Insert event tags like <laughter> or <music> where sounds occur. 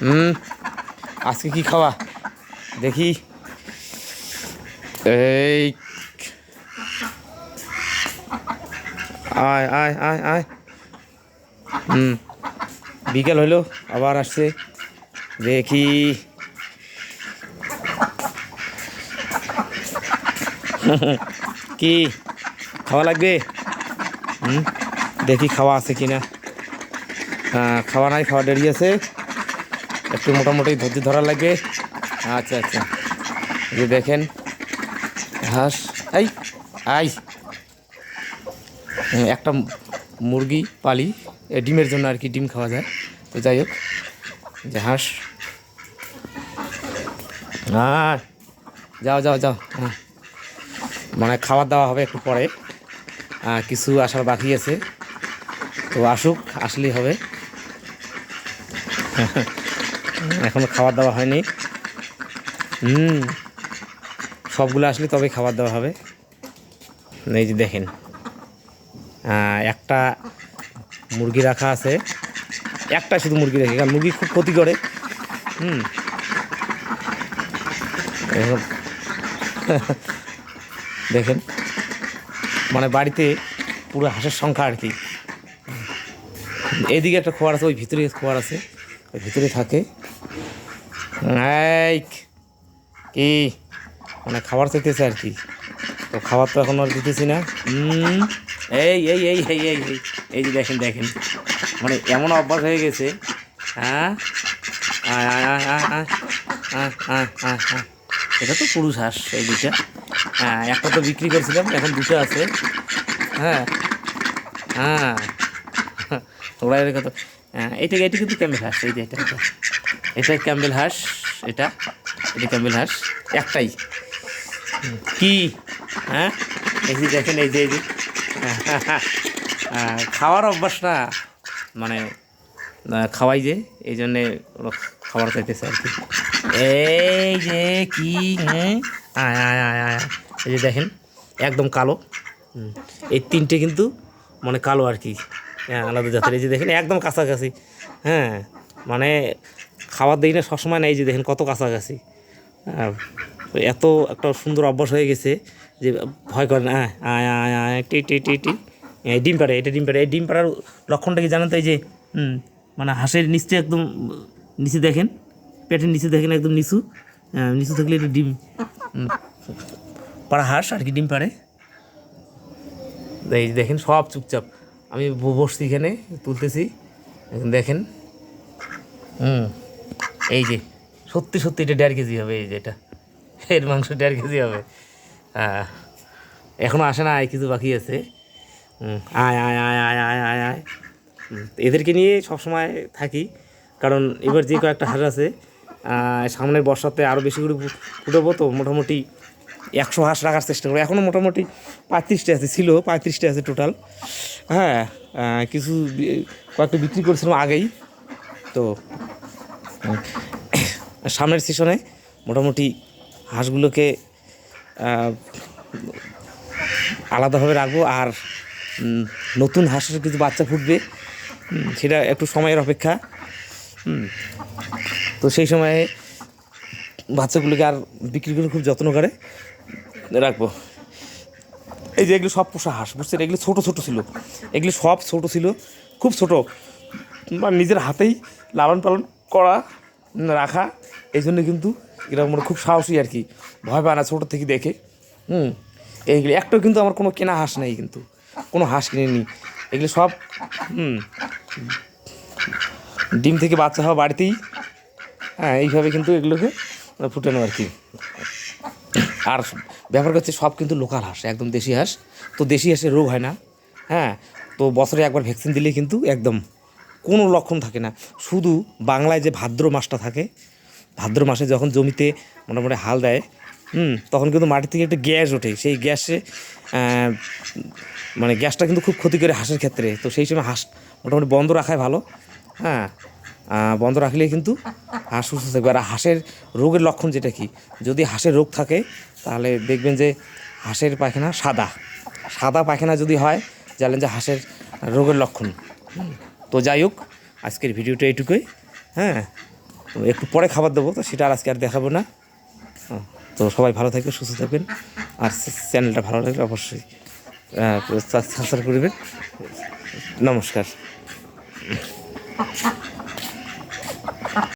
হুম, আজকে কি খাওয়া? দেখি। এই। আয় আয় আয় আয়। হুম, বিকেল হইল, আবার আসছে। দেখি। <laughs> কি, খাওয়া লাগবে? হুম, দেখি খাওয়া আছে কি না হ্যাঁ খাওয়া নাই, খাওয়া দেরি আছে। একটু মোটামুটি ধৈর্য ধরা লাগবে আচ্ছা আচ্ছা। যে দেখেন হাঁস এই, আই। একটা মুরগি, পালি ডিমের জন্য আর কি ডিম খাওয়া যায়। তো যাই হোক যে হাঁস। হ্যাঁ যাও যাও যাও। হ্যাঁ। মানে খাওয়া দাওয়া হবে একটু পরে। কিছু আসার বাকি আছে। তো আসুক, আসলেই হবে। <laughs> এখনও খাবার দাওয়া হয়নি। হুম, সবগুলো আসলে তবে খাবার দাওয়া হবে। এই যে দেখেন একটা মুরগি রাখা আছে। একটা শুধু মুরগি রেখে, কারণ মুরগি খুব ক্ষতি করে। হুম। <laughs> দেখেন মানে বাড়িতে পুরো হাঁসের সংখ্যা আর কি। এদিকে একটা খোয়ার আছে, ওই ভিতরে খোয়ার আছে। ভিতরে থাকে। কি? মানে খাবার চাইতেছে আর কি। তো খাবার তো এখন আর দিতেছি না। এই এই এই এই এই এই যে দেখেন দেখেন। মানে এমন অভ্যাস হয়ে গেছে। হ্যাঁ? এটা তো পুরুষ হাঁস, এই দুটা হ্যাঁ একটা তো বিক্রি করেছিলাম, এখন দুটো আছে। হ্যাঁ হ্যাঁ। ওরা এর কত হ্যাঁ এটা এটা কিন্তু ক্যাম্বেল হাঁস এই যে এটা। এটা ক্যাম্বেল হাঁস এটা এটা ক্যাম্বেল হাঁস একটাই। কি? হ্যাঁ? এই যে দেখেন এই যে এই যে। হ্যাঁ, খাওয়ার অভ্যাস না মানে খাওয়াই যে এই জন্যে খাবার চাইতেছে আর কি। এই যে কি আয়। এই যে দেখেন একদম কালো। এই তিনটে কিন্তু মানে কালো আর কি। হ্যাঁ আলাদা জাতের। এই যে দেখেন একদম কাছাকাছি। হ্যাঁ মানে খাবার দিই না সবসময় নেই যে দেখেন কত কাছাকাছি। হ্যাঁ, এত একটা সুন্দর অভ্যাস হয়ে গেছে যে ভয় করে না। আয় আয় টি টি টি এই ডিম পাড়ে এটা ডিম পাড়ে। এই ডিম পাড়ার লক্ষণটা কি জানেন তো এই যে হুম মানে হাঁসের নিচে একদম নিচে দেখেন পেটের নিচে দেখেন একদম নিচু। হ্যাঁ, নিচু থাকলে এটা ডিম। পাড়া হাঁস আর কি ডিম পাড়ে। এই যে দেখেন সব চুপচাপ। আমি বসছি এখানে, তুলতেছি। এখন দেখেন। হুম, এই যে, সত্যি সত্যি এটা দেড় কেজি হবে, এই যে এটা। এর মাংস দেড় কেজি হবে। হ্যাঁ এখনও আসে না আয় কিছু বাকি আছে। আয় আয় আয় আয় আয় আয় আয়। এদেরকে নিয়ে সবসময় থাকি, কারণ এবার যে কয়েকটা হাঁস আছে সামনের বর্ষাতে আরও বেশি করে ফুটাবো তো মোটামুটি একশো হাঁস রাখার চেষ্টা করব। এখনও মোটামুটি পঁয়ত্রিশটা আছে, ছিল পঁয়ত্রিশটা আছে টোটাল হ্যাঁ কিছু কয়েকটা বিক্রি করেছিলাম আগেই। তো সামনের সেশনে মোটামুটি হাঁসগুলোকে আলাদাভাবে রাখব আর নতুন হাঁসের কিছু বাচ্চা ফুটবে সেটা একটু সময়ের অপেক্ষা। তো সেই সময়ে বাচ্চাগুলোকে আর বিক্রি করে খুব যত্ন করে রাখব। এই যে এগুলো সব পোষা হাঁস, বুঝছেন? এগুলো ছোটো ছোটো ছিল। এগুলো সব ছোটো ছিল, খুব ছোটো। মানে নিজের হাতেই লালন পালন করা, রাখা, এই জন্য কিন্তু এরা মানে খুব সাহসী আর কি। ভয় পায় না ছোটো থেকে দেখে। হুম, এইগুলো, একটাও কিন্তু আমার কোনো কেনা হাঁস নেই কিন্তু। কোনো হাঁস কিনে নি এগুলো সব, হুম, ডিম থেকে বাচ্চা হওয়া বাড়িতেই হ্যাঁ এইভাবে কিন্তু এগুলোকে ফুটানো আর কি। আর ব্যাপার হচ্ছে সব কিন্তু লোকাল হাঁস, একদম দেশি হাঁস। তো দেশি হাঁসের রোগ হয় না হ্যাঁ? তো বছরে একবার ভ্যাকসিন দিলে কিন্তু একদম কোনো লক্ষণ থাকে না। শুধু বাংলায় যে ভাদ্র মাসটা থাকে, ভাদ্র মাসে যখন জমিতে মোটামুটি হাল দেয়, হুম, তখন কিন্তু মাটি থেকে একটা গ্যাস ওঠে। সেই গ্যাসে মানে গ্যাসটা কিন্তু খুব ক্ষতি করে হাঁসের ক্ষেত্রে। তো সেই সময় হাঁস মোটামুটি বন্ধ রাখাই ভালো হ্যাঁ? বন্ধ রাখলে কিন্তু হাঁস সুস্থ থাকবে। আর হাঁসের রোগের লক্ষণ যেটা কি? যদি হাঁসের রোগ থাকে, তাহলে দেখবেন যে হাঁসের পায়খানা সাদা। সাদা পায়খানা যদি হয় জানেন যে হাঁসের রোগের লক্ষণ। তো যাই হোক, আজকের ভিডিওটা এটুকুই হ্যাঁ একটু পরে খাবার দেবো, তো সেটা আর আজকে আর দেখাবো না। তো সবাই ভালো থাকবে সুস্থ থাকবেন। আর চ্যানেলটা ভালো লাগলে অবশ্যই সাবস্ক্রাইব করবেন। নমস্কার।